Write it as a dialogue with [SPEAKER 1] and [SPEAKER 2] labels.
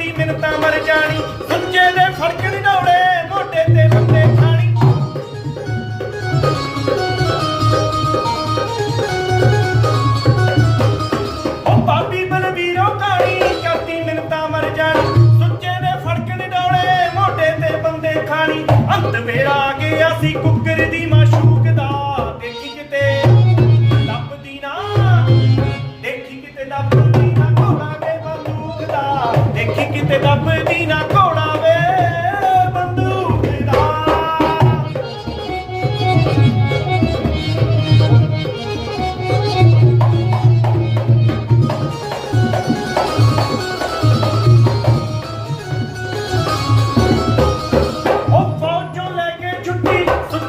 [SPEAKER 1] ਕਰਦੀ ਮਿੰਤਾ ਮਰ ਜਾਣੀ। ਸੁੱਚੇ ਦੇ ਫੜਕਣ ਡੌੜੇ ਮੋਢੇ ਤੇ ਬੰਦੇ ਖਾਣੀ ਉਹ ਪਾਪੀ ਬਲਵੀਰੋ ਕਾਣੀ, ਕਰਦੀ ਮਿੰਤਾ ਮਰ ਜਾਣੀ। ਸੁੱਚੇ ਦੇ ਫੜਕਣ ਡੌੜੇ ਮੋਢੇ ਤੇ ਬੰਦੇ ਖਾਣੀ ਅੰਤ ਵੇਲਾ ਆ ਗਿਆ ਸੀ ਕੁੱਕਰ ਦੀ ਮਾਸ਼। ਤੇ ਕਿਤੇ ਲੱਭਦੀ ਲੱਭਦੀ ਨਾ